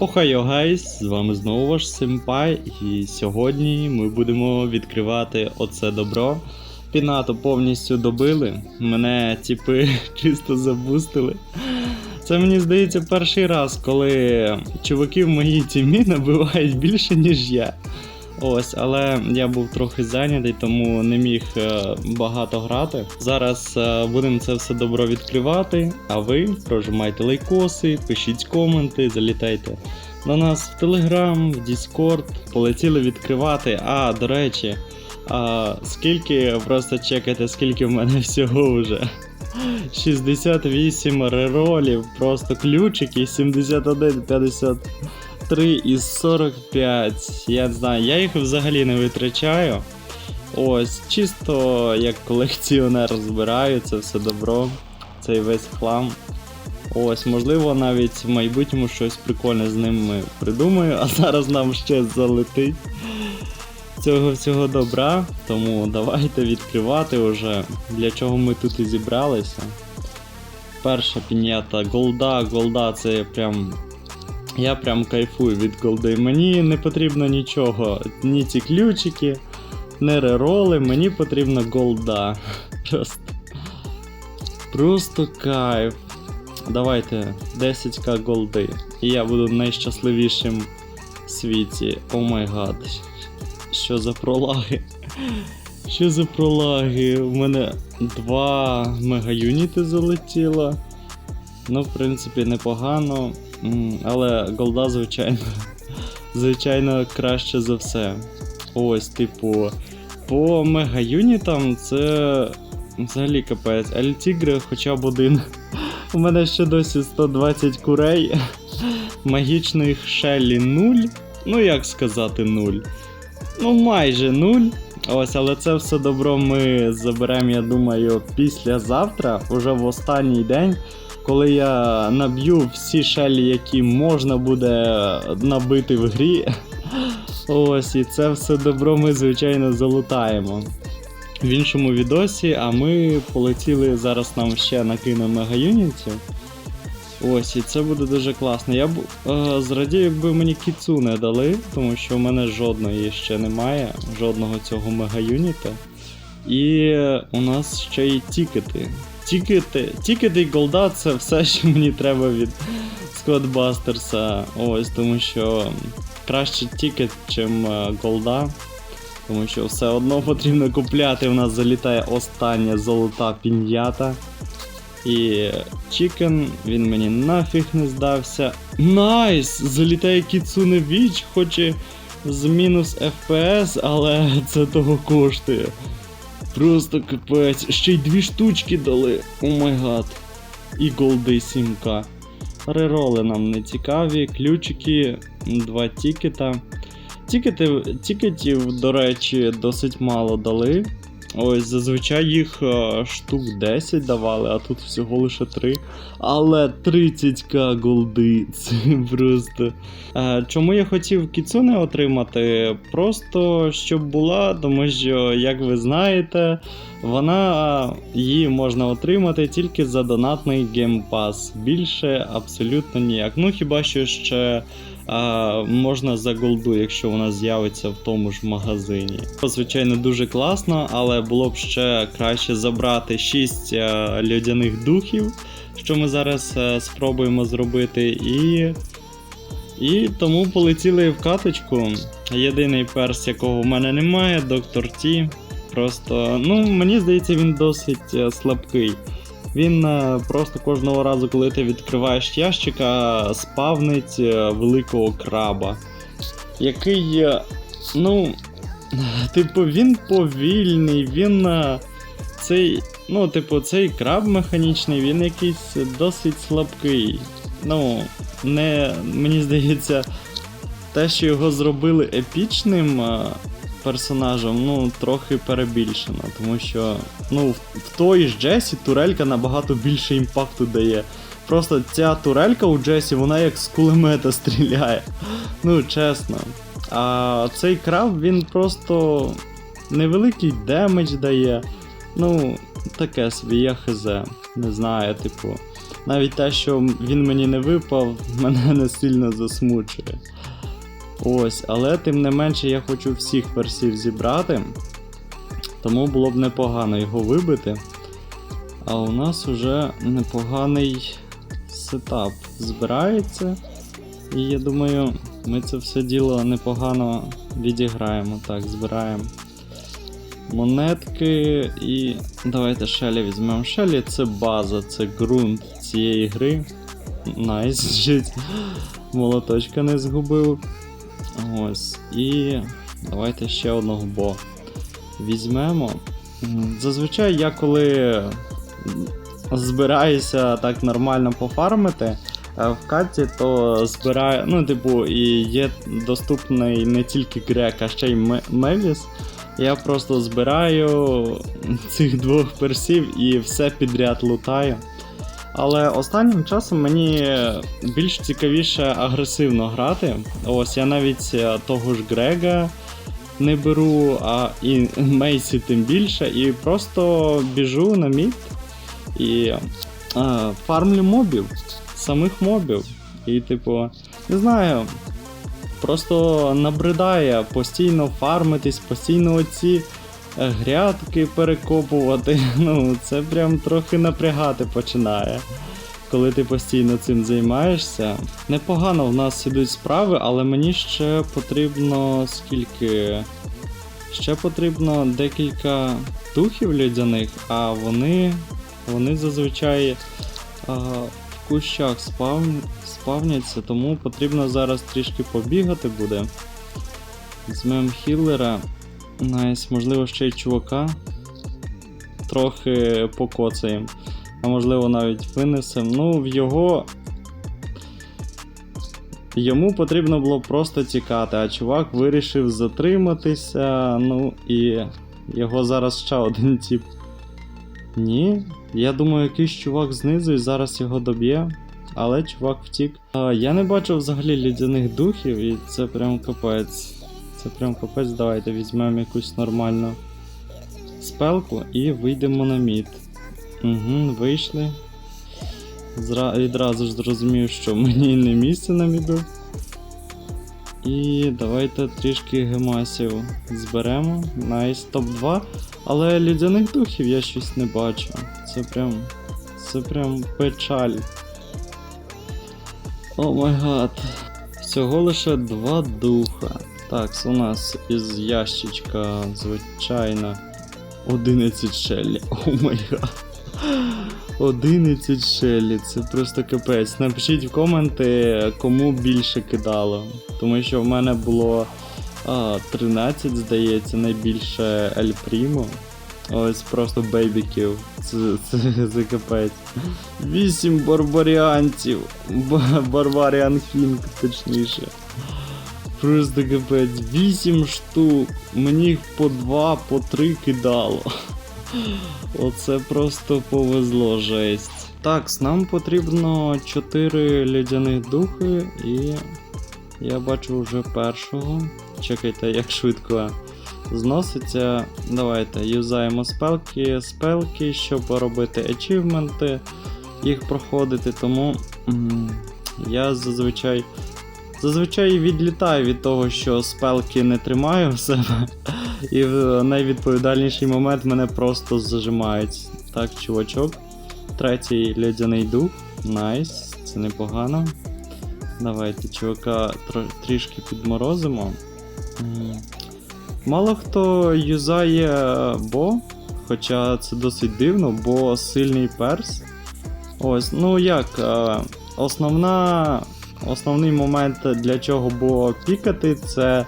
Охайо гайс, з вами знову ваш Симпай, і сьогодні ми будемо відкривати оце добро. Пінату повністю добили, мене тіпи чисто забустили. Це мені здається перший раз, коли чуваки в моїй тімі набивають більше, ніж я. Ось, але я був трохи зайнятий, тому не міг е, багато грати. Зараз е, будемо це все добро відкривати. А ви прожимайте лайкоси, пишіть коменти, залітайте до нас в Телеграм, в Діскорд. Полетіли відкривати. А, до речі, а, скільки, просто чекайте, скільки в мене всього вже. 68 реролів, просто ключики, 71, 53 із 45. Я не знаю, я їх взагалі не витрачаю. Ось, чисто як колекціонер збираю це все добро, цей весь хлам. Ось, можливо, навіть в майбутньому щось прикольне з ними придумаю, а зараз нам ще залетить цього всього добра. Тому давайте відкривати вже, для чого ми тут і зібралися. Перша пінята голда, голда це прям. Я прям кайфую від голди. Мені не потрібно нічого, ні ці ключики, не рероли, мені потрібна голда. Просто. Просто кайф. Давайте 10к голди. І я буду найщасливішим в світі. О май гад. Що за пролаги? Що за пролаги? У мене два мегаюніти залетіло. Ну, в принципі, непогано. Але голда, звичайно, звичайно, краще за все. Ось, типу, по мегаюнітам це взагалі капець. Альтігри хоча б один. У мене ще досі 120 курей. Магічних шелі 0. Ну, як сказати, 0. Ну, майже 0. Ось, але це все добро ми заберемо, я думаю, післязавтра, уже в останній день, коли я наб'ю всі шелі, які можна буде набити в грі. Ось, і це все добро ми, звичайно, залутаємо. В іншому відосі, а ми полетіли зараз нам ще накине мегаюнітів. Ось, і це буде дуже класно. Я б е, зрадів, якби мені кіцу не дали, тому що в мене жодної ще немає, жодного цього мегаюніта. І у нас ще й тікети. Тікети, тікети і голда це все, що мені треба від Скотбастерса. Ось, тому що краще тікет, чим е, голда. Тому що все одно потрібно купляти. У нас залітає остання золота пін'ята. І Чікен, він мені нафіг не здався. Найс! Залітає Кіцуне Віч, хоч і з мінус FPS, але це того коштує. Просто капець. Ще й дві штучки дали. О май гад. І голди 7к. Рероли нам не цікаві, ключики, два тікета. Тікети, тікетів, до речі, досить мало дали. Ось зазвичай їх е, штук 10 давали, а тут всього лише 3. Але 30к голди, це просто. Е, чому я хотів кіцуне отримати? Просто щоб була, тому що, як ви знаєте, вона її можна отримати тільки за донатний геймпас. Більше абсолютно ніяк. Ну хіба що ще. А, можна за голду, якщо вона з'явиться в тому ж магазині. Звичайно, дуже класно, але було б ще краще забрати 6 а, льодяних духів, що ми зараз а, спробуємо зробити. І і тому полетіли в каточку. Єдиний перс, якого в мене немає, доктор Ті. Просто, ну, мені здається, він досить е, слабкий. Він е, просто кожного разу, коли ти відкриваєш ящика, спавнить е, великого краба. Який, е, ну, типу, він повільний, він цей, ну, типу, цей краб механічний, він якийсь досить слабкий. Ну, не, мені здається, те, що його зробили епічним персонажем, ну, трохи перебільшено, тому що, ну, в, в той ж Джесі турелька набагато більше імпакту дає. Просто ця турелька у Джесі, вона як з кулемета стріляє. Ну, чесно. А цей краб, він просто невеликий демедж дає. Ну, таке собі, я хз. Не знаю, типу. навіть те, що він мені не випав, мене не сильно засмучує. Ось, але тим не менше я хочу всіх персів зібрати. Тому було б непогано його вибити. А у нас уже непоганий сетап збирається. І я думаю, ми це все діло непогано відіграємо. Так, збираємо монетки і давайте Шелі візьмемо. Шелі це база, це ґрунт цієї гри. Найс, чуть молоточка не згубив. Ось. І давайте ще одного бо візьмемо. Зазвичай я коли збираюся так нормально пофармити е, в каті, то збираю, ну, типу, і є доступний не тільки грек, а ще й Ме- Мевіс. Я просто збираю цих двох персів і все підряд лутаю. Але останнім часом мені більш цікавіше агресивно грати. Ось я навіть е, того ж Грега не беру, а і Мейсі тим більше, і просто біжу на мід і е, фармлю мобів, самих мобів. І, типу, не знаю, просто набридає постійно фармитись, постійно оці грядки перекопувати. Ну, це прям трохи напрягати починає. Коли ти постійно цим займаєшся. Непогано в нас ідуть справи, але мені ще потрібно скільки. Ще потрібно декілька духів льодяних, а вони. Вони зазвичай а, в кущах спав, спавняться, тому потрібно зараз трішки побігати буде. Візьмемо хіллера. Найс, можливо, ще й чувака. Трохи покоцаємо. А можливо навіть винесемо. Ну, в його. Йому потрібно було просто тікати, а чувак вирішив затриматися. Ну і його зараз ще один тип. Ні, я думаю, якийсь чувак знизу і зараз його доб'є. Але чувак втік. Я не бачив взагалі лідяних духів, і це прям капець. Це прям капець, давайте візьмемо якусь нормальну спелку і вийдемо на мід. Угу, вийшли. Зра... Відразу ж зрозумів, що мені не місце на міду. І давайте трішки гемасів зберемо. Найс топ-2. Але лідяних духів я щось не бачу. Це прям. Це прям печаль. О май гад. Всього лише два духа. Так, у нас із ящичка, звичайно, 11 шелі. О май гад. 11 шелі, це просто капець. Напишіть в коменти, кому більше кидало. Тому що в мене було а, 13, здається, найбільше Ель Прімо. Ось просто бейбіків. Це, це, це капець. 8 барбаріанців. Барбаріан Кінг, точніше. Просто капець. 8 штук. Мені їх по 2, по 3 кидало. Оце просто повезло жесть. Так, нам потрібно 4 льодяних духи і я бачу вже першого. Чекайте, як швидко зноситься. Давайте юзаємо спелки, спелки, щоб робити ачівменти, їх проходити, тому я зазвичай. Зазвичай відлітаю від того, що спелки не тримаю в себе. І в найвідповідальніший момент мене просто зажимають. Так, чувачок. Третій льодяний дух. Найс, це непогано. Давайте чувака тро- трішки підморозимо. Мало хто юзає бо, хоча це досить дивно, бо сильний перс. Ось, ну як, е, основна, основний момент для чого бо пікати, це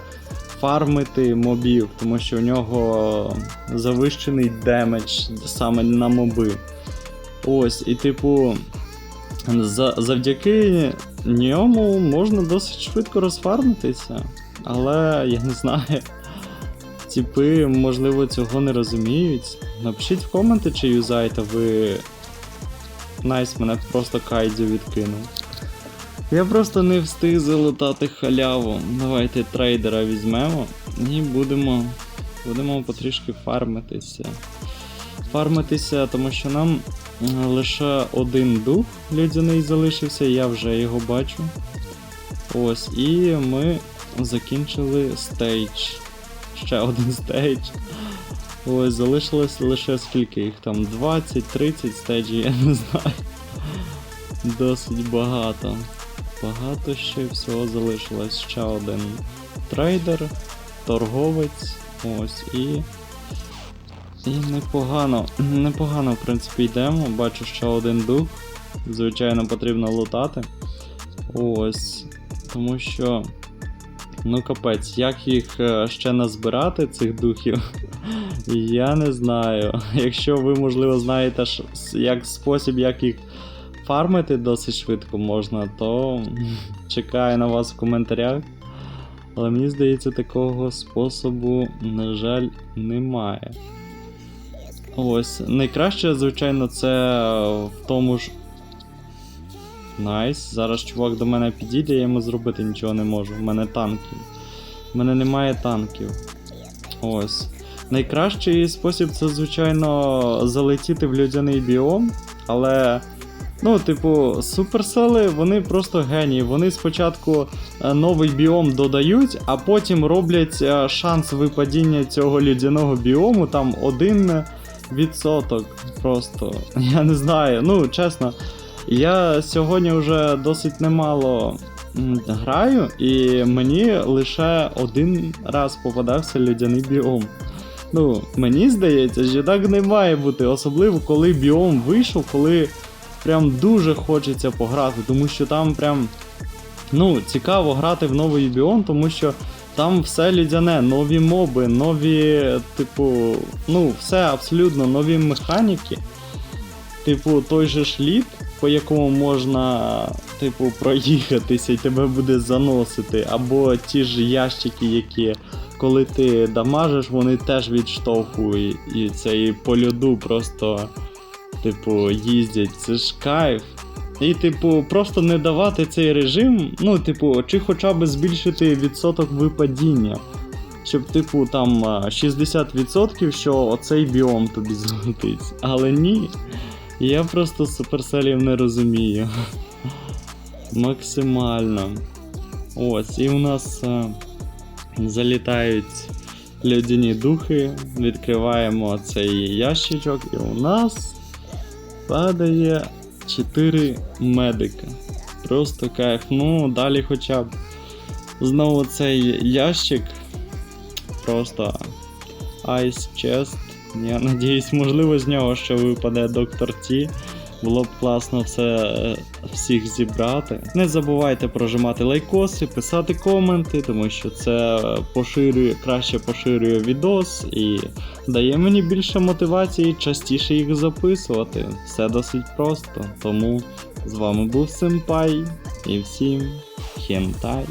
фармити мобів, тому що у нього завищений демедж саме на моби. Ось, і типу, за, завдяки ньому можна досить швидко розфармитися. Але я не знаю. Типи, можливо, цього не розуміють. Напишіть в коменти, чи юзаєте ви. Найс мене просто кайдзю відкинув. Я просто не встиг залутати халяву. Давайте трейдера візьмемо і будемо. Будемо потрішки фармитися. фармитися, тому що нам лише один дух людяний залишився, я вже його бачу. Ось, і ми закінчили стейдж. Ще один стейдж. Ось, залишилось лише скільки їх там? 20-30 стейджів, я не знаю. Досить багато. Багато ще всього залишилось. Ще один трейдер, торговець. Ось і. І непогано. Непогано, в принципі, йдемо. Бачу ще один дух. Звичайно, потрібно лутати. Ось. Тому що. Ну капець, як їх е, ще назбирати, цих духів, я не знаю. Якщо ви, можливо, знаєте, як спосіб, як їх фармити досить швидко можна, то чекаю на вас в коментарях. Але мені здається, такого способу, на жаль, немає. Ось, найкраще, звичайно, це в тому ж. Найс. Зараз чувак до мене підійде, я йому зробити нічого не можу. У мене танків. У мене немає танків. Ось. Найкращий спосіб це, звичайно, залетіти в людяний біом, але. Ну, типу, суперсели, вони просто генії. Вони спочатку е, новий біом додають, а потім роблять е, шанс випадіння цього людяного біому там один відсоток. Просто. Я не знаю. Ну, чесно, я сьогодні вже досить немало граю, і мені лише один раз попадався людяний біом. Ну, мені здається, що так не має бути, особливо коли біом вийшов, коли прям дуже хочеться пограти, тому що там прям ну, цікаво грати в новий біом, тому що там все людяне, нові моби, нові, типу, ну, все абсолютно нові механіки. Типу, той же ж по якому можна, типу, проїхатися і тебе буде заносити, або ті ж ящики, які. Коли ти дамажиш, вони теж відштовхують і це і по льоду просто типу, їздять, це ж кайф. І, типу, просто не давати цей режим, ну, типу, чи хоча б збільшити відсоток випадіння. Щоб, типу, там 60%, що оцей біом тобі злетить. Але ні. Я просто суперселів не розумію. Максимально. Ось, і у нас а, залітають льодяні духи. Відкриваємо цей ящичок, і у нас падає 4 медика. Просто кайф. Ну, далі хоча б знову цей ящик. Просто Ice Chest. Я надіюсь, можливо, з нього ще випаде доктор Ті. Було б класно все е, всіх зібрати. Не забувайте прожимати лайкоси, писати коменти, тому що це поширює, краще поширює відос і дає мені більше мотивації частіше їх записувати. Все досить просто. Тому з вами був Сенпай і всім хентай.